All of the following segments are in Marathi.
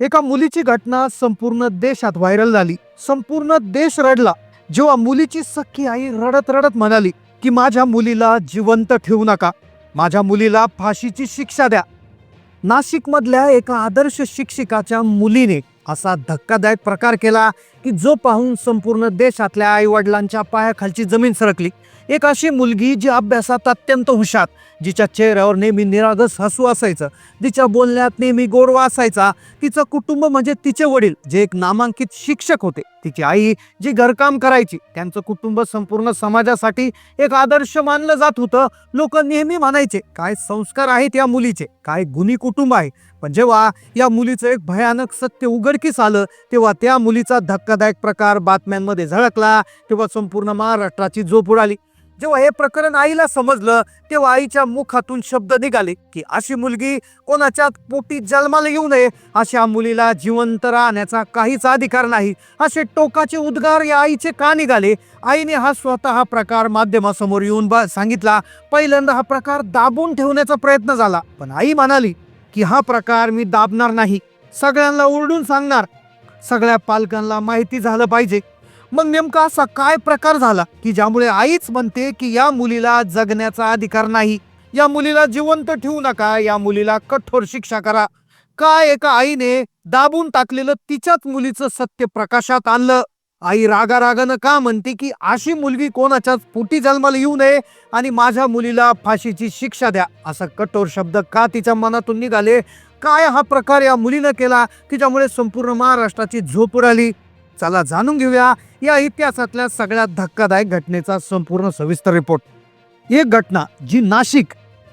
एका मुलीची घटना संपूर्ण देशात व्हायरल झाली. संपूर्ण देश रडला. जेव्हा मुलीची सख्खी आई रडत रडत म्हणाली की माझ्या मुलीला जिवंत ठेवू नका. माझ्या मुलीला फाशीची शिक्षा द्या. नाशिकमधल्या एका आदर्श शिक्षिकाच्या मुलीने असा धक्कादायक प्रकार केला की जो पाहून संपूर्ण देशातल्या आईवडिलांच्या पायाखालची जमीन सरकली एक अशी मुलगी जी अभ्यासात अत्यंत हुशार जिच्या चेहऱ्यावर नेहमी निरागस हसू असायचं जिच्या बोलण्यात नेहमी गोडवा असायचा तिचं कुटुंब म्हणजे तिचे वडील जे एक नामांकित शिक्षक होते. तिची आई जी घरकाम करायची त्यांचं कुटुंब संपूर्ण समाजासाठी एक आदर्श मानलं जात होतं लोक नेहमी म्हणायचे काय संस्कार आहेत या मुलीचे? काय गुणी कुटुंब आहे? पण जेव्हा या मुलीचं एक भयानक सत्य उघडकीस आलं तेव्हा त्या मुलीचा धक्का धक्कादायक प्रकार बातम्यांमध्ये झळकला तेव्हा संपूर्ण महाराष्ट्राची झोप उडाली जेव्हा हे प्रकरण आईला समजलं तेव्हा आईच्या मुखातून शब्द निघाले की अशी मुलगी कोणाच्या पोटी जन्माला येऊ नये अशा मुलीला जिवंत राहण्याचा काहीच अधिकार नाही. असे टोकाचे उद्गार या आईचे का निघाले? आईने हा स्वतः हा प्रकार माध्यमासमोर येऊन सांगितला. पहिल्यांदा हा प्रकार दाबून ठेवण्याचा प्रयत्न झाला. पण आई म्हणाली की हा प्रकार मी दाबणार नाही. सगळ्यांना ओरडून सांगणार. सगळ्या पालकांना माहिती झालं पाहिजे. मग नेमका असा काय प्रकार झाला की ज्यामुळे आईच म्हणते की या मुलीला जगण्याचा अधिकार नाही? या मुलीला जिवंत ठेवू नका या मुलीला कठोर शिक्षा करा. काय एका आईने दाबून टाकलेलं तिच्याच मुलीचं सत्य प्रकाशात आणलं? आई रागारागानं का म्हणते की अशी मुलगी कोणाच्याच पोटी जन्माला येऊ नये आणि माझ्या मुलीला फाशीची शिक्षा द्या? असा कठोर शब्द का तिच्या मनातून निघाले? काय हा प्रकार या मुलीनं केला की ज्यामुळे संपूर्ण महाराष्ट्राची झोप उडाली? चला जाणून घेऊया या इतिहासातल्या सगळ्यात धक्कादायक घटनेचा संपूर्ण सविस्तर रिपोर्ट. एक घटना जी नाशिक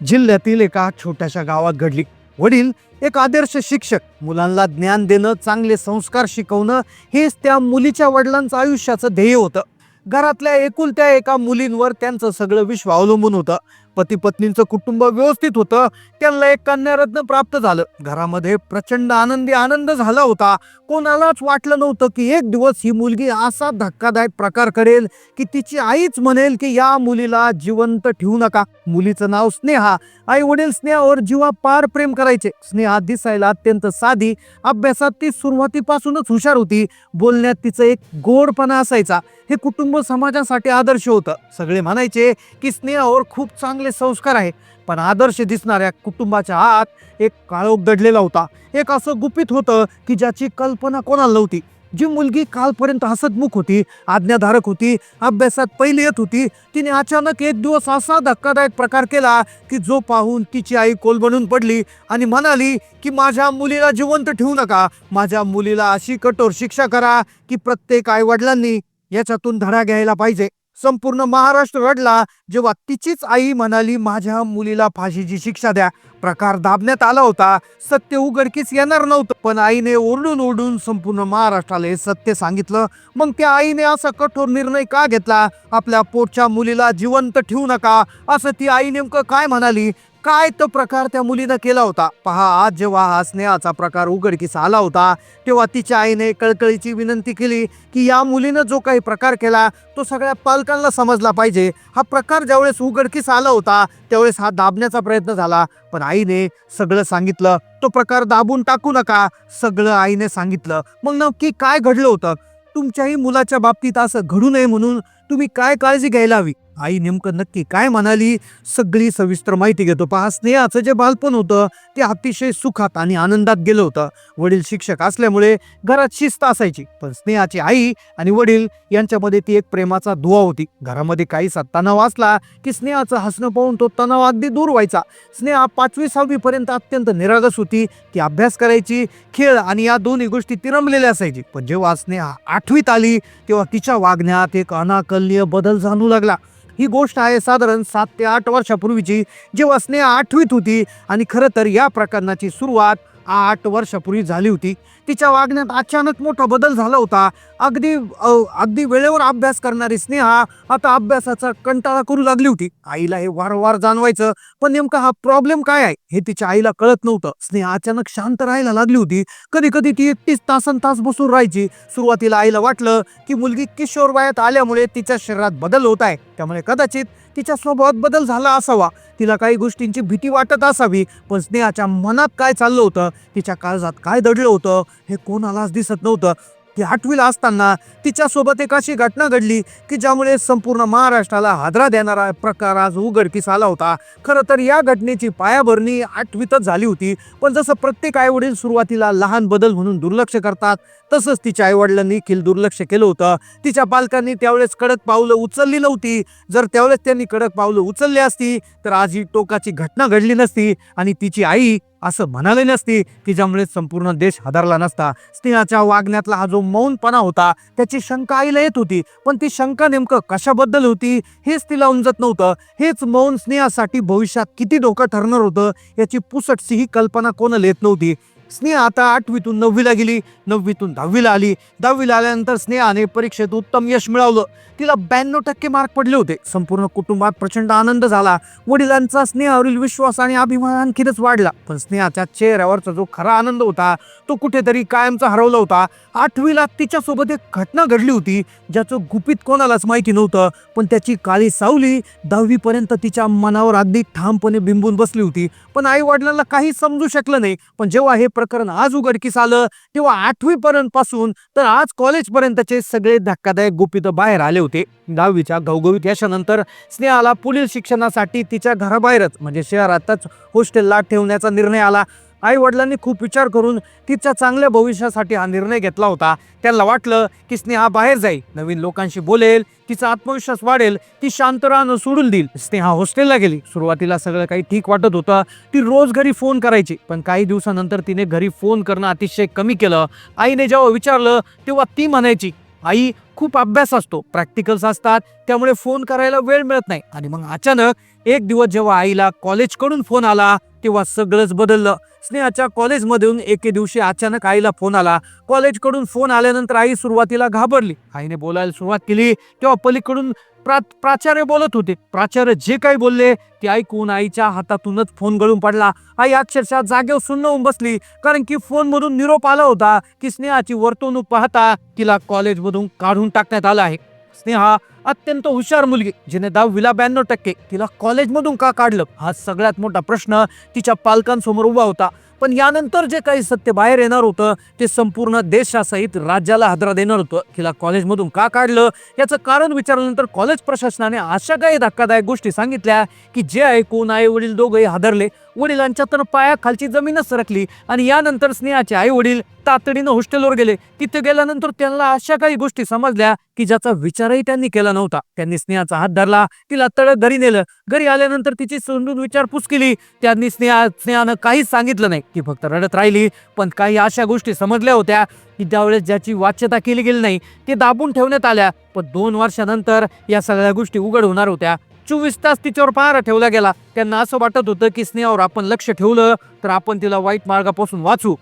जिल्ह्यातील एका छोट्याशा गावात घडली. वडील एक आदर्श शिक्षक मुलांना ज्ञान देणं चांगले संस्कार शिकवणं हेच त्या मुलीच्या वडिलांचं आयुष्याचं ध्येय होतं. घरातल्या एकुलत्या एका मुलींवर त्यांचं सगळं विश्व अवलंबून होतं. पती पत्नींचं कुटुंब व्यवस्थित होतं. त्यांना एक कन्यारत्न प्राप्त झालं. घरामध्ये प्रचंड आनंदी आनंद झाला होता. कोणालाच वाटलं नव्हतं की एक दिवस ही मुलगी असा धक्कादायक प्रकार करेल की तिची आईच म्हणेल की या मुलीला जिवंत ठेवू नका. मुलीचं नाव स्नेहा. आई वडील स्नेहावर जीवा पार प्रेम करायचे. स्नेहा दिसायला अत्यंत साधी. अभ्यासात ती सुरुवातीपासूनच हुशार होती. बोलण्यात तिचं एक गोडपणा असायचा. हे कुटुंब समाजासाठी आदर्श होतं. सगळे म्हणायचे की स्नेहावर खूप चांगले संस्कार आहे पण आदर्श दिसणाऱ्या कुटुंबाच्या आत एक काळोख दडलेला होता. एक असं गुपित होतं की ज्याची कल्पना कोणाला नव्हती. जी मुलगी कालपर्यंत हसतमुख होती आज्ञाधारक होती अभ्यासात पहिली येत होती तिने अचानक एक दिवस असा धक्कादायक प्रकार केला की जो पाहून तिची आई कोलबनून पडली आणि म्हणाली की माझ्या मुलीला जिवंत ठेवू नका. माझ्या मुलीला अशी कठोर शिक्षा करा की प्रत्येक आईवडिलांनी याच्यातून धडा घ्यायला पाहिजे. संपूर्ण महाराष्ट्र रडला जेव्हा तिचीच आई म्हणाली माझ्या मुलीला फाशीची शिक्षा द्या. प्रकार दाबण्यात आला होता. सत्य उघडकीस येणार नव्हतं पण आईने ओरडून ओरडून संपूर्ण महाराष्ट्राला हे सत्य सांगितलं. मग त्या आईने असा कठोर निर्णय का घेतला? आपल्या पोटच्या मुलीला जिवंत ठेवू नका. असं ती आई नेमकं काय म्हणाली? काय तो प्रकार त्या मुलीनं केला होता? पहा आज जेव्हा हा स्नेहाचा प्रकार उघडकीस आला होता तेव्हा तिच्या आईने कळकळीची विनंती केली की या मुलीनं जो काही प्रकार केला तो सगळ्या पालकांना समजला पाहिजे. हा प्रकार ज्यावेळेस उघडकीस आला होता त्यावेळेस हा दाबण्याचा प्रयत्न झाला. पण आईने सगळं सांगितलं. तो प्रकार दाबून टाकू नका सगळं आईने सांगितलं. मग नक्की काय घडलं होतं? तुमच्याही मुलाच्या बाबतीत असं घडू नये म्हणून तुम्ही काय काळजी घ्यायला हवी? आई नेमकं नक्की काय म्हणाली? सगळी सविस्तर माहिती घेतो. पहा स्नेहाचं जे बालपण होतं ते अतिशय सुखात आणि आनंदात गेलं होतं. वडील शिक्षक असल्यामुळे घरात शिस्त असायची. पण स्नेहाची आई आणि वडील यांच्यामध्ये ती एक प्रेमाचा दुवा होती. घरामध्ये काहीसा तणाव असला की स्नेहाचं हसणं पाहून तो तणाव अगदी दूर व्हायचा. स्नेहा पाचवी सहावी पर्यंत अत्यंत निरागस होती. ती अभ्यास करायची खेळ आणि या दोन्ही गोष्टी ती रमलेल्या असायची. पण जेव्हा स्नेहा आठवीत आली तेव्हा तिच्या वागण्यात एक अनाकलनीय बदल जाणू लागला. ही गोष्ट आहे साधारण सात ते आठ वर्षापूर्वीची जेव्हा स्नेहा आठवीत होती आणि खरं तर या प्रकरणाची सुरुवात आठ वर्षापूर्वी झाली होती. तिच्या वागण्यात अचानक मोठा बदल झाला होता. अगदी अगदी वेळेवर अभ्यास करणारी स्नेहा आता अभ्यासाचा कंटाळा करू लागली होती. आईला हे वारंवार जाणवायचं पण नेमका हा प्रॉब्लेम काय आहे हे तिच्या आईला कळत नव्हतं. स्नेहा अचानक शांत राहायला लागली होती. कधी कधी ती एकटीच तासन तास बसून राहायची. सुरुवातीला आईला वाटलं की मुलगी किशोर वयात आल्यामुळे तिच्या शरीरात बदल होत आहे. त्यामुळे कदाचित तिच्या स्वभावात बदल झाला असावा. तिला काही गोष्टींची भीती वाटत असावी पण स्नेहाच्या मनात काय चाललं होतं तिच्या काळजात काय दडलं होतं हे कोणालाच दिसत नव्हतं. ती आठवीला असताना तिच्यासोबत एक अशी घटना घडली की ज्यामुळे संपूर्ण महाराष्ट्राला हादरा देणारा प्रकार आज उघडकीस आला होता. खरं तर या घटनेची पायाभरणी आठवीतच झाली होती. पण जसं प्रत्येक आईवडील सुरुवातीला लहान बदल म्हणून दुर्लक्ष करतात तसंच तिच्या आईवडिलांनी देखील दुर्लक्ष केलं होतं. तिच्या पालकांनी त्यावेळेस कडक पावलं उचलली नव्हती. जर त्यावेळेस त्यांनी कडक पावलं उचलली असती तर आज ही टोकाची घटना घडली नसती आणि तिची आई असं म्हणाले नसती की ज्यामुळे संपूर्ण देश हादरला नसता. स्नेहाच्या वागण्यातला हा जो मौनपणा होता त्याची शंका आईला येत होती. पण ती शंका नेमकं कशाबद्दल होती हेच तिला उमजत नव्हतं. हेच मौन स्नेहासाठी भविष्यात किती धोका ठरणार होतं याची पुसटशी ही कल्पना कोणाला येत नव्हती. स्नेहा आता आठवीतून नववीला गेली. नववीतून दहावीला आली. दहावीला आल्यानंतर स्नेहाने परीक्षेत उत्तम यश मिळवलं. तिला ब्याण्णव टक्के मार्क पडले होते. संपूर्ण कुटुंबात प्रचंड आनंद झाला. वडिलांचा स्नेहावरील विश्वास आणि अभिमान आणखीनच वाढला. पण स्नेहाच्या चेहऱ्यावरचा जो खरा आनंद होता तो कुठेतरी कायमचा हरवला होता. आठवीला तिच्यासोबत एक घटना घडली होती ज्याचं गुपित कोणालाच माहिती नव्हतं पण त्याची काळी सावली दहावीपर्यंत तिच्या मनावर अगदी ठामपणे बिंबून बसली होती. पण आई वडिलांना काही समजू शकलं नाही पण जेव्हा हे प्रकरण आज उघडकीस आलं तेव्हा आठवीपर्यंतपासून पासून तर आज कॉलेजपर्यंतचे सगळे धक्कादायक गुपित बाहेर आले होते. दहावीच्या घवघवीत यशानंतर स्नेहाला पुढील शिक्षणासाठी तिच्या घराबाहेरच म्हणजे शहरातच हॉस्टेलला ठेवण्याचा निर्णय आला. आई वडिलांनी खूप विचार करून तिच्या चांगल्या भविष्यासाठी हा निर्णय घेतला होता. त्याला वाटलं की स्नेहा बाहेर जाईल. नवीन लोकांशी बोलेल तिचा आत्मविश्वास वाढेल ती शांत राहणं सोडून देईल. स्नेहा हॉस्टेलला गेली. सुरुवातीला सगळं काही ठीक वाटत होतं. ती रोज घरी फोन करायची. पण काही दिवसानंतर तिने घरी फोन करणं अतिशय कमी केलं. आईने जेव्हा विचारलं तेव्हा ती म्हणायची आई खूप अभ्यास असतो प्रॅक्टिकल्स असतात त्यामुळे फोन करायला वेळ मिळत नाही. आणि मग अचानक एक दिवस जेव्हा आईला कॉलेजकडून फोन आला तेव्हा सगळंच बदललं. स्नेहाच्या कॉलेजमधून एके दिवशी अचानक आईला फोन आला. कॉलेजकडून फोन आल्यानंतर आई सुरुवातीला घाबरली. आईने बोलायला सुरुवात केली तेव्हा पलीकडून प्रा प्राचार्य बोलत होते. प्राचार्य जे काही बोलले ते ऐकून आईच्या हातातूनच फोन गळून पडला. आई अक्षरशः जागेवर सुन्न होऊन बसली कारण की फोनमधून निरोप आला होता की स्नेहाची वर्तवणूक पाहता तिला कॉलेजमधून काढून टाकण्यात आलं आहे. स्नेहा अत्यंत हुशार मुलगी जिने दहावीला ब्याण्णव टक्के तिला कॉलेजमधून का काढलं? हा सगळ्यात मोठा प्रश्न तिच्या पालकांसमोर उभा होता. पण यानंतर जे काही सत्य बाहेर येणार होतं ते संपूर्ण देशासहित राज्याला हादरा देणार होतं. तिला कॉलेजमधून का काढलं? याचं कारण विचारल्यानंतर कॉलेज प्रशासनाने अशा काही धक्कादायक गोष्टी सांगितल्या की जे ऐकून आई वडील दोघंही हादरले. वडिलांच्या तर पायाखालची जमीनच सरकली आणि यानंतर स्नेहाचे आई वडील तातडीनं हॉस्टेलवर गेले. तिथे गेल्यानंतर त्यांना अशा काही गोष्टी समजल्या की ज्याचा विचारही त्यांनी केला नव्हता. त्यांनी स्नेहाचा हात धरला तिला तळत घरी नेलं. घरी आल्यानंतर तिची समजून विचारपूस केली. त्यांनी स्नेहा स्नेहानं काहीच सांगितलं नाही. ती फक्त रडत राहिली पण काही अशा गोष्टी समजल्या होत्या की त्यावेळेस ज्याची वाच्यता केली गेली नाही ते दाबून ठेवण्यात आल्या. पण दोन वर्षानंतर या सगळ्या गोष्टी उघड होणार होत्या. चोवीस तास तिच्यावर पहारा ठेवला गेला. त्यांना असं वाटत होतं की स्नेहावर आपण लक्ष ठेवलं तर आपण तिला वाईट मार्गापासून वाचू.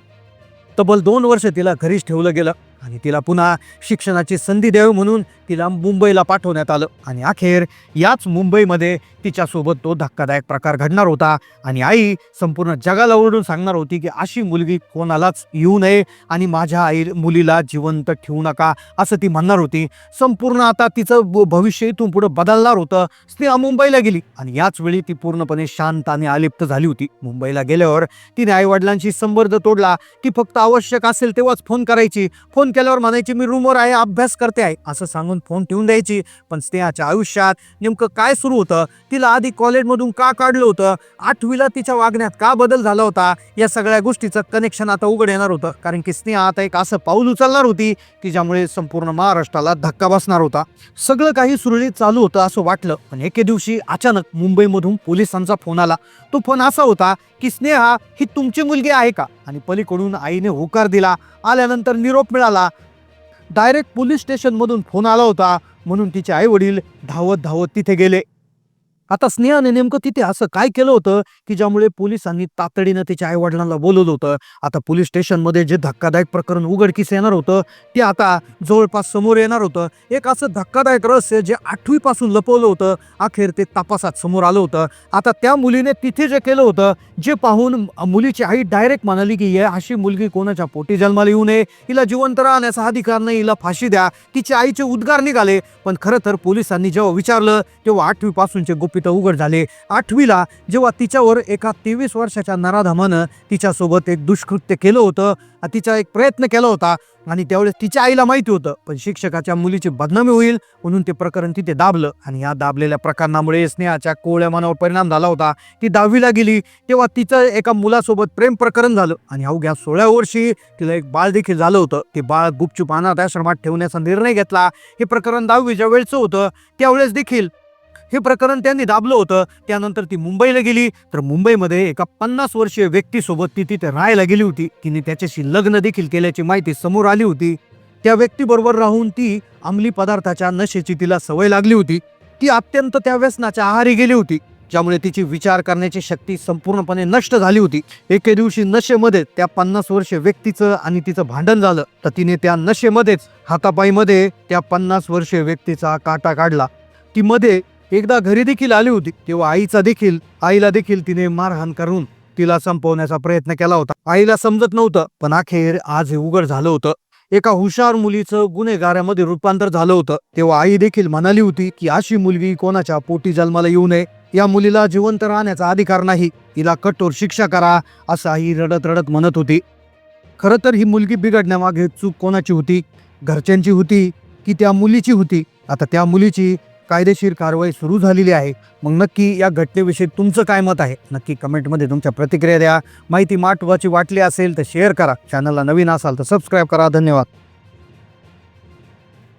तब्बल दोन वर्ष तिला घरीच ठेवलं गेलं. आणि तिला पुन्हा शिक्षणाची संधी द्यावी म्हणून तिला मुंबईला पाठवण्यात आलं. आणि अखेर याच मुंबईमध्ये तिच्यासोबत तो धक्कादायक प्रकार घडणार होता. आणि आई संपूर्ण जगाला ओरडून सांगणार होती की अशी मुलगी कोणालाच येऊ नये आणि माझ्या आई मुलीला जिवंत ठेवू नका असं ती म्हणणार होती. संपूर्ण आता तिचं ब- भविष्य इथून पुढे बदलणार होतं. स्नेहा मुंबईला गेली. आणि याच वेळी ती पूर्णपणे शांत आणि अलिप्त झाली होती. मुंबईला गेल्यावर तिने आई वडिलांशी संबंध तोडला ती फक्त आवश्यक असेल तेव्हाच फोन करायची. फोन केल्यावर म्हणायची मी रूमवर आहे अभ्यास करते आहे. असं सांगून फोन ठेवून द्यायची. पण स्नेहाच्या आयुष्यात नेमकं काय सुरू होतं? तिला आधी कॉलेजमधून का काढलं होतं? आठवीला तिच्या वागण्यात का बदल झाला होता? या सगळ्या गोष्टीचं कनेक्शन आता उघड येणार होतं. कारण की स्नेहा आता एक असं पाऊल उचलणार होती की ज्यामुळे संपूर्ण महाराष्ट्राला धक्का बसणार होता. सगळं काही सुरळीत चालू होतं असं वाटलं. पण एके दिवशी अचानक मुंबईमधून पोलिसांचा फोन आला. तो फोन असा होता की स्नेहा ही तुमची मुलगी आहे का? आणि पलीकडून आईने होकार दिला. आल्यानंतर निरोप मिळाला. डायरेक्ट पोलीस स्टेशनमधून फोन आला होता. म्हणून तिचे आई वडील धावत धावत तिथे गेले. आता स्नेहाने नेमकं तिथे असं काय केलं होतं की ज्यामुळे पोलिसांनी तातडीनं तिच्या आईवडिलांना बोलवलं होतं? आता पोलीस स्टेशनमध्ये जे धक्कादायक प्रकरण उघडकीस येणार होतं ते आता जवळपास समोर येणार होतं. एक असं धक्कादायक रहस्य जे आठवीपासून लपवलं होतं अखेर ते तपासात समोर आलं होतं. आता त्या मुलीने तिथे जे केलं होतं जे पाहून मुलीची आई डायरेक्ट म्हणाली की ये अशी मुलगी कोणाच्या पोटी जन्माला येऊ नये. हिला जिवंत राहण्याचा अधिकार नाही. हिला फाशी द्या. तिच्या आईचे उद्गार निघाले. पण खरं तर पोलिसांनी जेव्हा विचारलं तेव्हा आठवीपासूनचे गुपित उघड झाले. आठवीला जेव्हा तिच्यावर एका तेवीस वर्षाच्या नराधमानं तिच्यासोबत एक दुष्कृत्य केलं होतं तिचा एक प्रयत्न केला होता आणि त्यावेळेस तिच्या आईला माहिती होतं. पण शिक्षकाच्या मुलीची बदनामी होईल म्हणून ते प्रकरण तिथे दाबलं आणि या दाबलेल्या प्रकरणामुळे स्नेहाच्या कोवळ्या मनावर परिणाम झाला होता. ती दहावीला गेली. तेव्हा तिचं एका मुलासोबत प्रेम प्रकरण झालं आणि अवघ्या सोळा वर्षी तिला एक बाळ देखील झालं होतं. ते बाळ गुपचूप अनाथ आश्रमात ठेवण्याचा निर्णय घेतला. हे प्रकरण दहावीच्या वेळचं होतं. त्यावेळेस देखील हे प्रकरण त्यांनी दाबलं होतं. त्यानंतर ती मुंबईला गेली. तर मुंबईमध्ये एका पन्नास वर्षीय व्यक्तीसोबत ती तिथे राहायला गेली होती. तिने त्याच्याशी लग्न देखील केल्याची माहिती समोर आली होती. त्या व्यक्तीबरोबर राहून ती अंमली पदार्थाच्या नशेची तिला सवय लागली होती. ती अत्यंत त्या व्यसनाच्या आहारी गेली होती ज्यामुळे तिची विचार करण्याची शक्ती संपूर्णपणे नष्ट झाली होती. एके दिवशी नशेमध्ये त्या पन्नास वर्ष व्यक्तीचं आणि तिचं भांडण झालं. तर तिने त्या नशेमध्येच हातापाईमध्ये त्या पन्नास वर्ष व्यक्तीचा काटा काढला. ती मध्ये एकदा घरी देखील आली होती तेव्हा आईचा देखील आईला देखील तिने मारहाण करून तिला संपवण्याचा प्रयत्न केला होता. आईला समजत नव्हतं पण अखेर आज हे उघड झालं होतं. एका हुशार मुलीचं गुन्हेगारामध्ये रूपांतर झालं होतं. तेव्हा आई देखील म्हणाली होती की अशी मुलगी कोणाच्या पोटी जन्माला येऊ नये. या मुलीला जिवंत राहण्याचा अधिकार नाही. तिला कठोर शिक्षा करा असं आई रडत रडत म्हणत होती. खरं तर ही मुलगी बिघडण्यामागे चूक कोणाची होती? घरच्यांची होती की त्या मुलीची होती? आता त्या मुलीची कायदेशीर कारवाई सुरू झालेली आहे. मग नक्की या घटनेविषयी तुमचं काय मत आहे? नक्की कमेंटमध्ये तुमच्या प्रतिक्रिया द्या. माहिती महत्त्वाची वाटली असेल तर शेअर करा. चॅनलला नवीन असाल तर सबस्क्राईब करा. धन्यवाद.